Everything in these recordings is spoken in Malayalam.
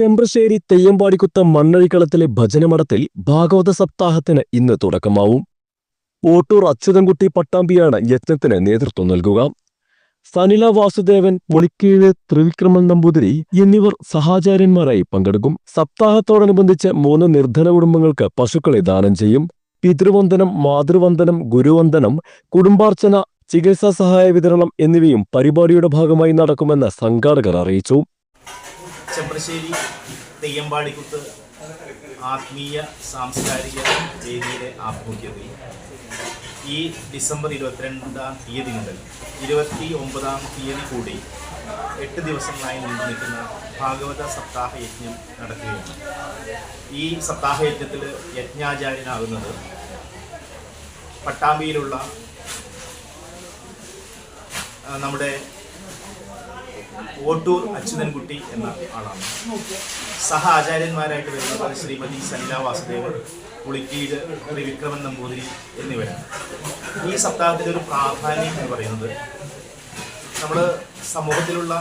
Chembrassery Theyyampadikkutha മണ്ണഴിക്കളത്തിലെ ഭജനമഠത്തിൽ ഭാഗവത സപ്താഹത്തിന് ഇന്ന് തുടക്കമാവും. പോട്ടൂർ അച്യുതൻകുട്ടി പട്ടാമ്പിയാണ് യജ്ഞത്തിന് നേതൃത്വം നൽകുക. സനില വാസുദേവൻ പൊളിക്കീഴ് ത്രിവിക്രമൻ നമ്പൂതിരി എന്നിവർ സഹാചാര്യന്മാരായി പങ്കെടുക്കും. സപ്താഹത്തോടനുബന്ധിച്ച് മൂന്ന് നിർധന കുടുംബങ്ങൾക്ക് പശുക്കളെ ദാനം ചെയ്യും. പിതൃവന്ദനം മാതൃവന്ദനം ഗുരുവന്ദനം കുടുംബാർച്ചന ചികിത്സാ സഹായ വിതരണം എന്നിവയും പരിപാടിയുടെ ഭാഗമായി നടക്കുമെന്ന് സംഘാടകർ അറിയിച്ചു. ചെമ്പ്രശ്ശേരി തെയ്യമ്പാടിക്കുത്ത് ആത്മീയ സാംസ്കാരിക വേദിയുടെ ആഭിമുഖ്യത്തിൽ ഈ ഡിസംബർ ഇരുപത്തിരണ്ടാം തീയതി മുതൽ ഇരുപത്തി ഒമ്പതാം തീയതി കൂടി എട്ട് ദിവസങ്ങളായി നീണ്ടു നിൽക്കുന്ന ഭാഗവത സപ്താഹ യജ്ഞം നടക്കുകയാണ്. ഈ സപ്താഹ യജ്ഞത്തിൽ യജ്ഞാചാര്യനാകുന്നത് പട്ടാമ്പിയിലുള്ള നമ്മുടെ ഓട്ടൂർ അച്യുതൻകുട്ടി എന്ന ആളാണ്. സഹ ആചാര്യന്മാരായിട്ട് വരുന്നത് ശ്രീമതി സനില വാസുദേവൻ പുളിക്കീട് ത്രിവിക്രമൻ നമ്പൂതിരി എന്നിവരാണ്. ഈ സപ്താഹത്തിന്റെ ഒരു പ്രാധാന്യം എന്ന് പറയുന്നത് നമ്മൾ സമൂഹത്തിലുള്ള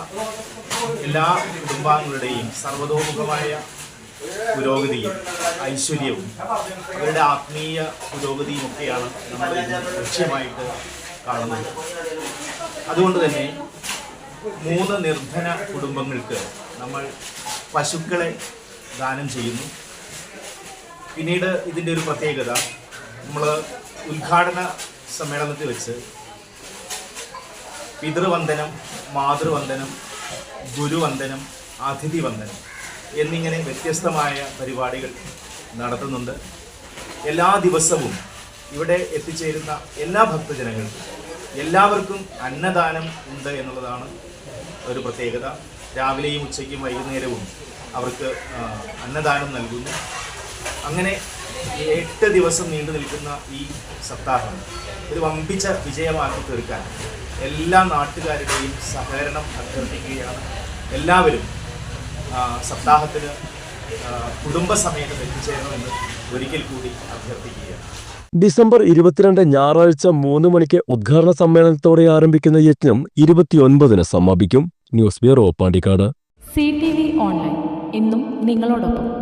എല്ലാ കുടുംബാംഗങ്ങളുടെയും സർവതോമുഖമായ പുരോഗതിയും ഐശ്വര്യവും അവരുടെ ആത്മീയ പുരോഗതിയും ഒക്കെയാണ് നമ്മൾ ലക്ഷ്യമായിട്ട് കാണുന്നത്. അതുകൊണ്ട് തന്നെ മൂന്ന് നിർധന കുടുംബങ്ങൾക്ക് നമ്മൾ പശുക്കളെ ദാനം ചെയ്യുന്നു. പിന്നീട് ഇതിന്റെ ഒരു പ്രത്യേകത നമ്മൾ ഉദ്ഘാടന സമ്മേളനത്തിൽ വെച്ച് പിതൃവന്ദനം മാതൃവന്ദനം ഗുരുവന്ദനം അതിഥി വന്ദനം എന്നിങ്ങനെ വ്യത്യസ്തമായ പരിപാടികൾ നടത്തുന്നുണ്ട്. എല്ലാ ദിവസവും ഇവിടെ എത്തിച്ചേരുന്ന എല്ലാ ഭക്തജനങ്ങൾക്കും എല്ലാവർക്കും അന്നദാനം ഉണ്ട് എന്നുള്ളതാണ് ഒരു പ്രത്യേകത. രാവിലെയും ഉച്ചയ്ക്കും വൈകുന്നേരവും അവർക്ക് അന്നദാനം നൽകുന്നു. അങ്ങനെ എട്ട് ദിവസം നീണ്ടു നിൽക്കുന്ന ഈ സപ്താഹം ഒരു വമ്പിച്ച വിജയമാക്കി തീർക്കാൻ എല്ലാ നാട്ടുകാരുടെയും സഹകരണം അഭ്യർത്ഥിക്കുകയാണ്. എല്ലാവരും സപ്താഹത്തിന് കുടുംബസമേതം എത്തിച്ചേരണമെന്ന് ഒരിക്കൽ കൂടി അഭ്യർത്ഥിക്കുകയാണ്. ഡിസംബർ ഇരുപത്തിരണ്ട് ഞായറാഴ്ച മൂന്ന് മണിക്ക് ഉദ്ഘാടന സമ്മേളനത്തോടെ ആരംഭിക്കുന്ന യജ്ഞം ഇരുപത്തിയൊൻപതിന് സമാപിക്കും. News bureau Pandikkad. C T V online. എന്നും നിങ്ങളോടൊപ്പം.